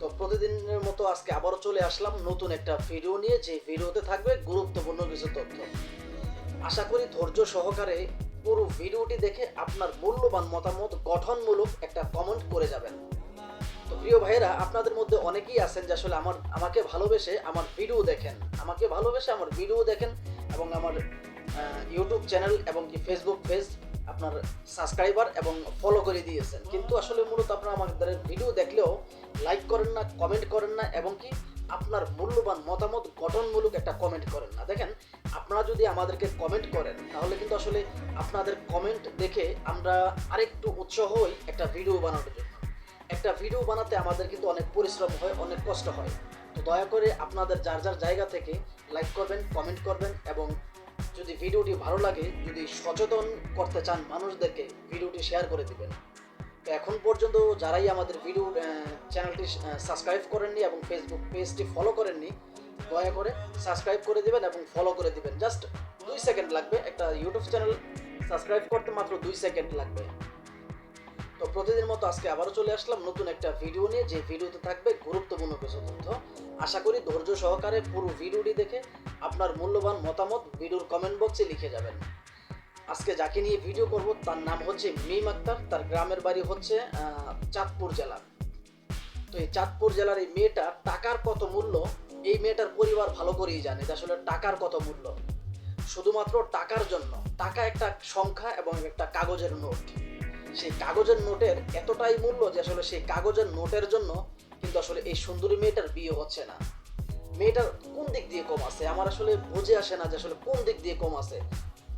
তো প্রতিদিনের মতো আজকে আবারও চলে আসলাম নতুন একটা ভিডিও নিয়ে। যে ভিডিওতে থাকবে গুরুত্বপূর্ণ কিছু তথ্য। আশা করি ধৈর্য সহকারে পুরো ভিডিওটি দেখে আপনার মূল্যবান মতামত গঠনমূলক একটা কমেন্ট করে যাবেন। তো প্রিয় ভাইয়েরা, আপনাদের মধ্যে অনেকেই আছেন যে আসলে আমার, আমাকে ভালোবেসে আমার ভিডিও দেখেন। আমাকে ভালোবেসে আমার ভিডিও দেখেন এবং আমার ইউটিউব চ্যানেল এবং কি ফেসবুক পেজ আপনার সাবস্ক্রাইবার এবং ফলো করে দিয়েছেন। কিন্তু আসলে মূলত আপনারা আমাদের ভিডিও দেখলেও লাইক করেন না কমেন্ট করেন না এবং কি আপনার মূল্যবান মতামত গঠনমূলক একটা কমেন্ট করেন না। দেখেন, আপনারা যদি আমাদেরকে কমেন্ট করেন, তাহলে কিন্তু আসলে আপনাদের কমেন্ট দেখে আমরা আরেকটু উৎসাহ হই একটা ভিডিও বানানোর জন্য। একটা ভিডিও বানাতে আমাদের কিন্তু অনেক পরিশ্রম হয়, অনেক কষ্ট হয়। তো দয়া করে আপনাদের যার যার জায়গা থেকে লাইক করবেন কমেন্ট করবেন এবং যদি ভিডিওটি ভালো লাগে, যদি সচেতন করতে চান মানুষদেরকে, ভিডিওটি শেয়ার করে দিবেন। এখন পর্যন্ত যারাই আমাদের ভিডিও চ্যানেলটি সাবস্ক্রাইব করেননি এবং ফেসবুক পেজটি ফলো করেননি, দয়া করে সাবস্ক্রাইব করে দিবেন এবং ফলো করে দিবেন। জাস্ট দুই সেকেন্ড লাগবে। একটা ইউটিউব চ্যানেল সাবস্ক্রাইব করতে মাত্র দুই সেকেন্ড লাগবে। তো প্রতিদিন মতো আজকে আবারও চলে আসলাম নতুন একটা ভিডিও নিয়ে। যে ভিডিওতে থাকবে গুরুত্বপূর্ণ কিছু তথ্য। আশা করি ধৈর্য সহকারে পুরো ভিডিওটি দেখে আপনার মূল্যবান মতামত ভিডিওর কমেন্ট বক্সে লিখে যাবেন। আজকে যাকে নিয়ে ভিডিও করব, তার নাম হচ্ছে মিম আক্তার। তার গ্রামের বাড়ি হচ্ছে চাঁদপুর জেলা। তো এই চাঁদপুর জেলার এই মেয়েটা টাকার কত মূল্য, এই মেয়েটার পরিবার ভালো করেই জানে যে আসলে টাকার কত মূল্য। শুধুমাত্র টাকার জন্য, টাকা একটা সংখ্যা এবং একটা কাগজের নোট। সেই কাগজের নোটের এতটাই মূল্য যে আসলে সেই কাগজের নোটের জন্য কিন্তু আসলে এই সুন্দরী মেয়েটার বিয়ে হচ্ছে না। মেয়েটার কোন দিক দিয়ে কম আছে? আমার আসলে বুঝে আসে না যে আসলে কোন দিক দিয়ে কম আছে।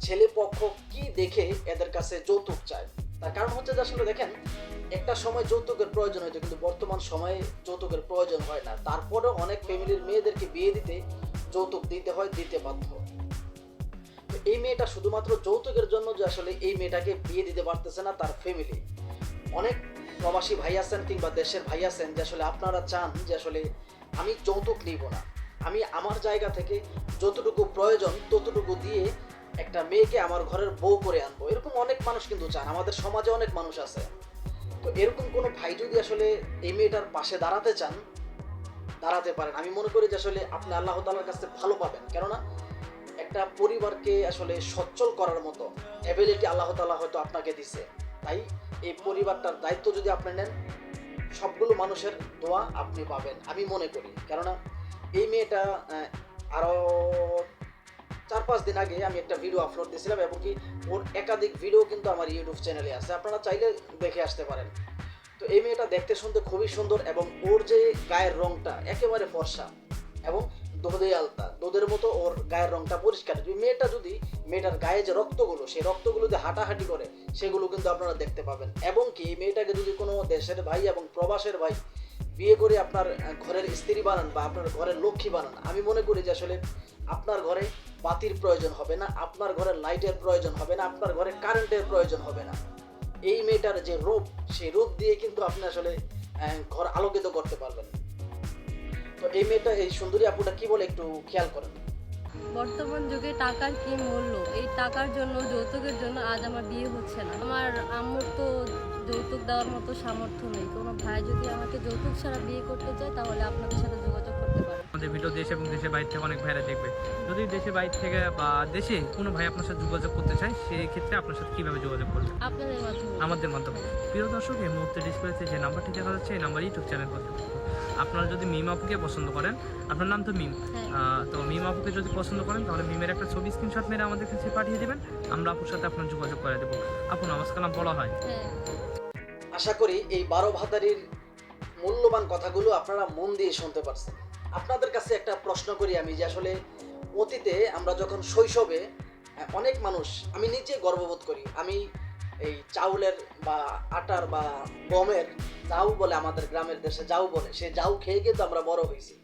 ছেলে পক্ষ কি দেখে এদের কাছে যৌতুক চায়? তার কারণ হচ্ছে যে আসলে দেখেন, একটা সময় যৌতুকের প্রয়োজন হয়তো কিন্তু বর্তমান সময়ে যৌতুকের প্রয়োজন হয় না। তারপরেও অনেক ফ্যামিলির মেয়েদেরকে বিয়ে দিতে যৌতুক দিতে হয়, দিতে বাধ্য। এই মেয়েটা শুধুমাত্র যৌতুকের জন্য যে আসলে এই মেয়েটাকে বিয়ে দিতে পারতেছে না, তার ফ্যামিলি অনেক প্রবাসী ভাই আছেন কিংবা দেশের ভাই আছেন যে আসলে আপনারা চান যে আসলে আমি যৌতুক নিব না। আমি আমার জায়গা থেকে যতটুকু প্রয়োজন ততটুকু দিয়ে একটা মেয়েকে আমার ঘরের বউ করে আনব। এরকম অনেক মানুষ কিন্তু চান। আমাদের সমাজে অনেক মানুষ আছে। তো এরকম কোনো ভাই যদি আসলে এই মেয়েটার পাশে দাঁড়াতে চান, দাঁড়াতে পারেন। আমি মনে করি যে আসলে আপনি আল্লাহ তালার কাছে ভালো পাবেন। কেননা একটা পরিবারকে আসলে সচ্ছল করার মতো অ্যাবিলিটি আল্লাহ তালা হয়তো আপনাকে দিছে। তাই এই পরিবারটার দায়িত্ব যদি আপনি নেন, সবগুলো মানুষের দোয়া আপনি পাবেন, আমি মনে করি। কেননা এই মেয়েটা আরও চার পাঁচ দিন আগে আমি একটা ভিডিও আপলোড দিয়েছিলাম এবং কি ওর একাধিক ভিডিও কিন্তু আমার ইউটিউব চ্যানেলে আছে। আপনারা চাইলে দেখে আসতে পারেন। তো এই মেয়েটা দেখতে শুনতে খুবই সুন্দর এবং ওর যে গায়ের রংটা একেবারে ফর্সা এবং দোদে আলতা দোদের মতো ওর গায়ের রংটা পরিষ্কার। যদি মেয়েটা যদি, মেয়েটার গায়ে যে রক্তগুলো, সেই রক্তগুলো যে হাঁটাহাঁটি করে, সেগুলো কিন্তু আপনারা দেখতে পাবেন। এবং কি, এই মেয়েটাকে যদি কোনো দেশের ভাই এবং প্রবাসের ভাই বিয়ে করে আপনার ঘরের স্ত্রী বানান বা আপনার ঘরের লক্ষ্মী বানান, আমি মনে করি যে আসলে আপনার ঘরে বাতির প্রয়োজন হবে না, আপনার ঘরে লাইটের প্রয়োজন হবে না, আপনার ঘরে কারেন্টের প্রয়োজন হবে না। এই মেয়েটার যে রূপ, সেই রূপ দিয়ে কিন্তু আপনি আসলে ঘর আলোকিত করতে পারবেন। তো এই মেয়েটা, এই সুন্দরী আপুটা কি বলে একটু খেয়াল করেন। বর্তমান যুগে টাকার কি মূল্য? এই টাকার জন্য, যৌতুকের জন্য আজ আমার বিয়ে হচ্ছে না। আমার আম্মুর তো যৌতুক দেওয়ার মতো সামর্থ্য নেই। কোনো ভাই যদি আমাকে যৌতুক ছাড়া বিয়ে করতে চায় তাহলে আপনাদের সাথে যোগাযোগ করতে পারে আমাদের ভিডিও দেশ এবং দেশের বাইরে থেকে অনেক ভাইরা দেখবে। যদি দেশের বাইরে থেকে বা দেশে কোনো ভাই আপনার সাথে যোগাযোগ করতে চায় সেই ক্ষেত্রে আপনার সাথে কীভাবে যোগাযোগ করবে? আপনাদের মাধ্যমে। আমাদের মাধ্যমে। প্রিয় দর্শক এই মুহূর্তে ডিসপ্লেতে যে নাম্বারটি দেখা যাচ্ছে এই নাম্বার ইউটিউব চ্যানেল করতে আপনারা যদি মিম আপুকে পছন্দ করেন আপনার নাম তো মিম। হ্যাঁ। তো মিম আপুকে যদি পছন্দ করেন তাহলে মিমের একটা ছবি স্ক্রিনশট মেরে আমাদের কাছে পাঠিয়ে দেবেন। আমরা আপুর সাথে আপনার যোগাযোগ করে দেবো। আপু নামাজ কালাম পড়া হয়? হ্যাঁ। আশা করি এই বারো ভাতারির মূল্যবান কথাগুলো আপনারা মন দিয়ে শুনতে পারছেন। আপনাদের কাছে একটা প্রশ্ন করি আমি যে আসলে অতীতে আমরা যখন শৈশবে অনেক মানুষ, আমি নিজে গর্ববোধ করি, আমি এই চাউলের বা আটার বা গমের যাও বলে আমাদের গ্রামের দেশে যাও বলে, সে যাও খেয়ে কিন্তু আমরা বড় হয়েছি।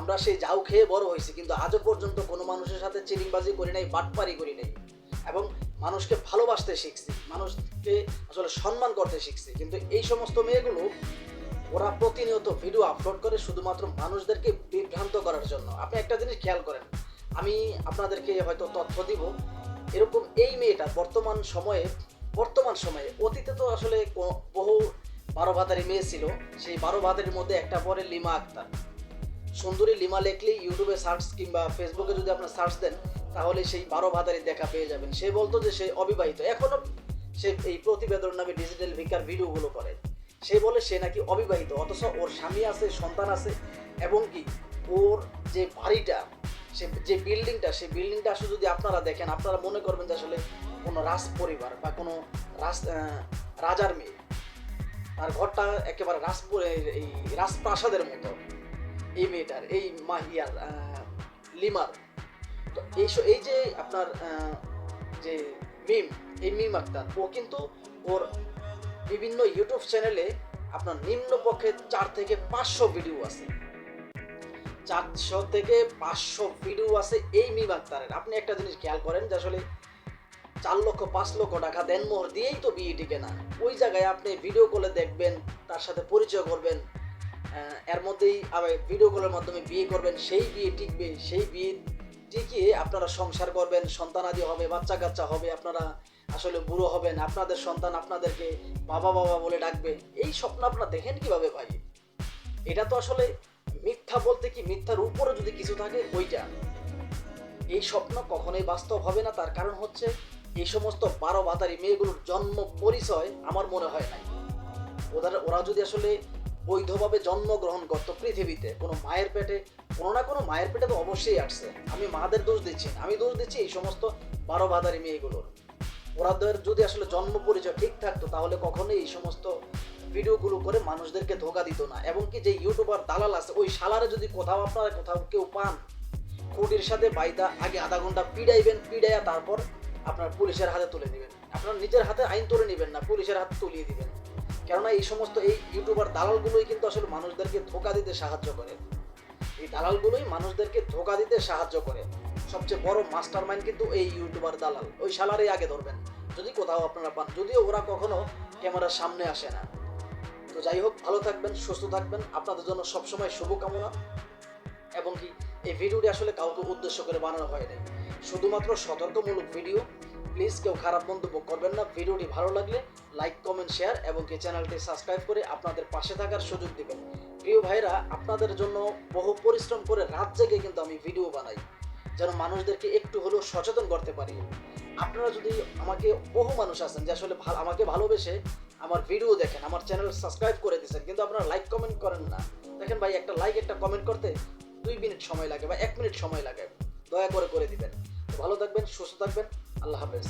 আমরা সেই যাও খেয়ে বড় হয়েছি, কিন্তু আজও পর্যন্ত কোনো মানুষের সাথে চিরিংবাজি করি নাই, বাটপারি করি নাই। এবং মানুষকে ভালোবাসতে শিখছি, মানুষকে আসলে সম্মান করতে শিখছি। কিন্তু এই সমস্ত মেয়েগুলো, ওরা প্রতিনিয়ত ভিডিও আপলোড করে শুধুমাত্র মানুষদেরকে বিভ্রান্ত করার জন্য। আপনি একটা জিনিস খেয়াল করেন, আমি আপনাদেরকে হয়তো তথ্য দিব। এরকম এই মেয়েটা বর্তমান সময়ে বর্তমান সময়ে অতীতে তো আসলে বহু বারো ভাতারি মেয়ে ছিল। সেই বারো ভাতারির মধ্যে একটা পরে লিমা আক্তার। সুন্দরী লিমা লেখলে ইউটিউবে সার্চ কিংবা ফেসবুকে যদি আপনার সার্চ দেন তাহলে সেই বারো ভাতারি দেখা পেয়ে যাবেন। সে বলতো যে সে অবিবাহিত। এখনও সে এই প্রতিবেদন নামে ডিজিটাল ভিকার ভিডিওগুলো করে। সে বলে সে নাকি অবিবাহিত, অথচ ওর স্বামী আছে, সন্তান আছে, এবং কি ওর যে বাড়িটা, সে যে বিল্ডিংটা সেই বিল্ডিংটা আসলে যদি আপনারা দেখেন, আপনারা মনে করবেন যে আসলে কোনো রাজ পরিবার বা কোনো রাজ রাজার মেয়ে। আর ঘরটা একেবারে রাজপুর, এই রাজপ্রাসাদের মতো। এই মেয়েটার, এই মাহিয়ার লিমার। তো এই এই যে আপনার যে মিম এই মিম আক্তার ও কিন্তু ওর বিভিন্ন ইউটিউব চ্যানেলে আপনার নিম্ন পক্ষে চার থেকে পাঁচশো ভিডিও আছে। চারশো থেকে পাঁচশো ভিডিও আছে এই মিম আক্তারের আপনি একটা জিনিস খেয়াল করেন যে আসলে চার লক্ষ, পাঁচ লক্ষ টাকা দেন দেনমোহর দিয়েই তো বিয়ে টিকে না। ওই জায়গায় আপনি ভিডিও কলে দেখবেন, তার সাথে পরিচয় করবেন এর মধ্যেই আবার ভিডিও কলের মাধ্যমে বিয়ে করবেন, সেই বিয়ে টিকবে, সেই বিয়ে টিকিয়ে আপনারা সংসার করবেন সন্তানাদি হবে বাচ্চা কাচ্চা হবে, আপনারা আসলে বুড়ো হবেন, আপনাদের সন্তান আপনাদেরকে বাবা বাবা বলে ডাকবে। এই স্বপ্ন আপনারা দেখেন কীভাবে ভাই? এটা তো আসলে মিথ্যা বলতে কি মিথ্যার উপরে যদি কিছু থাকে, ওইটা। এই স্বপ্ন কখনোই বাস্তব হবে না, তার কারণ হচ্ছে এই সমস্ত বারো ভাতারি মেয়েগুলোর জন্ম পরিচয় আমার মনে হয় নাই। ওদের ওরা যদি আসলে বৈধভাবে জন্মগ্রহণ করতো পৃথিবীতে, কোনো মায়ের পেটে কোনো না কোনো মায়ের পেটে তো অবশ্যই আসছে। আমি মাদের দোষ দিচ্ছি আমি দোষ দিচ্ছি এই সমস্ত বারো ভাতারি মেয়েগুলোর। ওরাদের যদি আসলে জন্ম পরিচয় ঠিক থাকতো, তাহলে কখনোই এই সমস্ত ভিডিওগুলো করে মানুষদেরকে ধোকা দিত না। এবং কি যে ইউটিউবার দালাল আছে, ওই শালারে যদি কোথাও আপনারা কোথাও কেউ পান, খুঁটির সাথে বাইদা, আগে আধা ঘণ্টা পিড়াইবেন, পিড়াইয়া তারপর আপনার পুলিশের হাতে তুলে দিবেন আপনার নিজের হাতে আইন তুলে নেবেন না, পুলিশের হাতে তুলিয়ে দিবেন। কেননা এই সমস্ত এই ইউটিউবার দালালগুলোই কিন্তু আসলে মানুষদেরকে ধোকা দিতে সাহায্য করে। এই দালালগুলোই মানুষদেরকে ধোকা দিতে সাহায্য করে। সবচেয়ে বড় মাস্টার মাইন্ড কিন্তু এই ইউটিউবার দালাল। ওই শালারই আগে ধরবেন। যদি কোথাও আপনারা পান, যদিও ওরা কখনো ক্যামেরার সামনে আসে না। তো যাই হোক, ভালো থাকবেন, সুস্থ থাকবেন। আপনাদের জন্য সবসময় শুভকামনা। এবং কি, এই ভিডিওটি আসলে কাউকে উদ্দেশ্য করে বানানো হয় শুধুমাত্র সতর্কমূলক ভিডিও। প্লিজ কেউ খারাপ মন্তব্য করবেন না। ভিডিওটি ভালো লাগলে লাইক, কমেন্ট, শেয়ার এবং কি চ্যানেলটি সাবস্ক্রাইব করে আপনাদের পাশে থাকার সুযোগ দিবেন। প্রিয় ভাইরা, আপনাদের জন্য বহু পরিশ্রম করে রাত জেগে কিন্তু আমি ভিডিও বানাই, যেন মানুষদেরকে একটু হলেও সচেতন করতে পারি। আপনারা যদি আমাকে বহু মানুষ আছেন যে আসলে ভাল- আমাকে ভালোবেসে আমার ভিডিও দেখেন, আমার চ্যানেল সাবস্ক্রাইব করে দিয়েছেন, কিন্তু আপনারা লাইক কমেন্ট করেন না। দেখেন ভাই, একটা লাইক একটা কমেন্ট করতে দুই মিনিট সময় লাগে বা এক মিনিট সময় লাগে। দয়া করে করে দিবেন। ভালো থাকবেন, সুস্থ থাকবেন, আল্লাহ হাফেজ।